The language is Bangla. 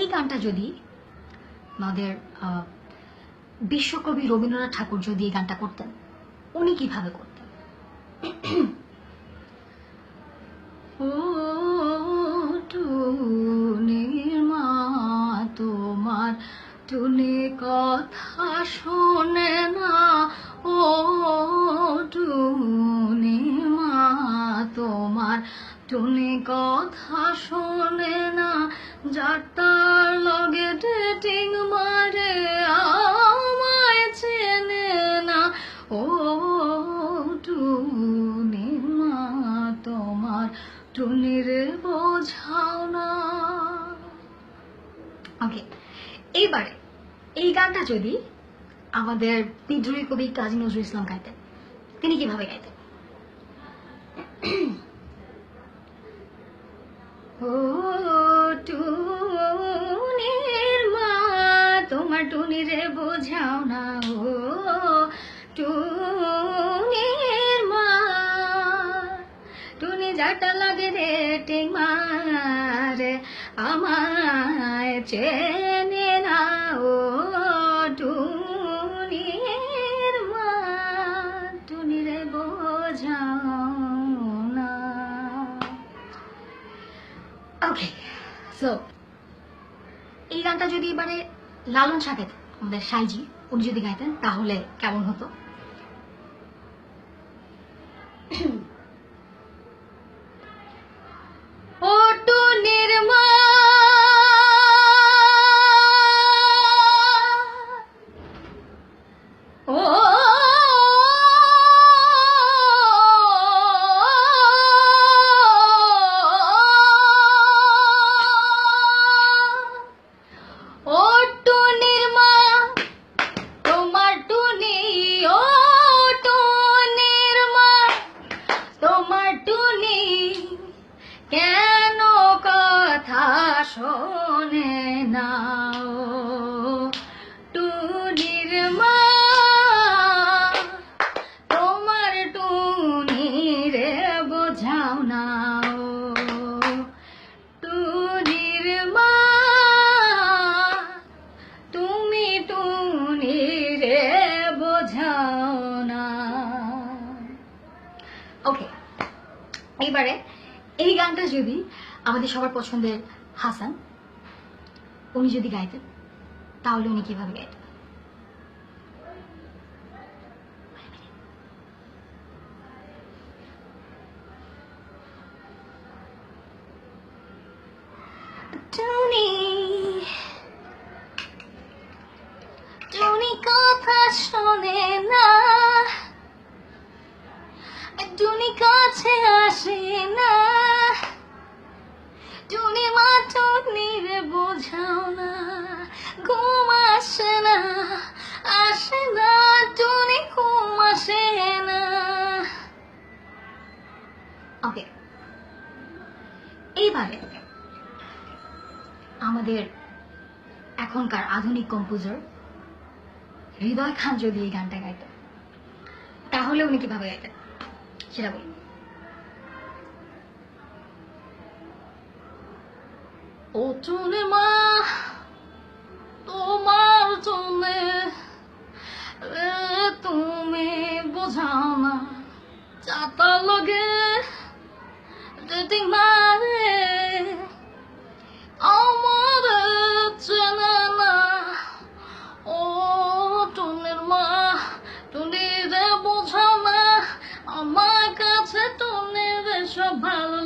এই গানটা যদি আমাদের বিশ্বকবি রবীন্দ্রনাথ ঠাকুর যদি এই গানটা করতেন, উনি কীভাবে করতেন? তোমার কথা শোনে না। ও টুনি মা তোমার টুনি কথা শোনে না, যার তার লগে ডেটিং মারে আমায় চেনে না। ও টুনি মা, তোমার টুনির বোঝাও না। ওকে এইবারে এই গানটা যদি আমাদের বিদ্রোহী কবি কাজী নজরুল ইসলাম গাইতেন, তিনি কীভাবে গাইতেন? টুনিরে বোঝাও না, ও টুনির মা। টুনি যাটা লাগে রে টিং মারে আমায় চেনে না, ও টুনির মা। টুনিরে বোঝাও না। ওকে সো এই গানটা যদি এবারে লালন শাহ আমাদের সাইজি উনি যদি গাইতেন তাহলে কেমন হতো? শোনে না টুনির মা। তোমার টুনি রে বোঝাও না টুনির মা। তুমি টুনি রে বোঝাও না ওকে এইবারে এই গানটা যদি আমাদের সবার পছন্দের হাসান উনি যদি গাইতেন তাহলে উনি কীভাবে গাইতেন? শোনে না। টুনি কাছে আসে না। টুনি মা টুনির বোঝাও না, ঘুম আসে না আসে না টুনি ঘুম আসে না। ওকে এইবারে আমাদের এখনকার আধুনিক কম্পোজার হৃদয় খান যদি এই গানটা গাইতেন, তাহলে উনি কীভাবে গাইতেন? সেটা বলি ও চলে মা তোমার চলে তুমি বোঝাও না চাতা লগে মারে আমার চেনে না ও টুনির মা টুনিরে বোঝাও না আমার কাছে টুনির সব ভালো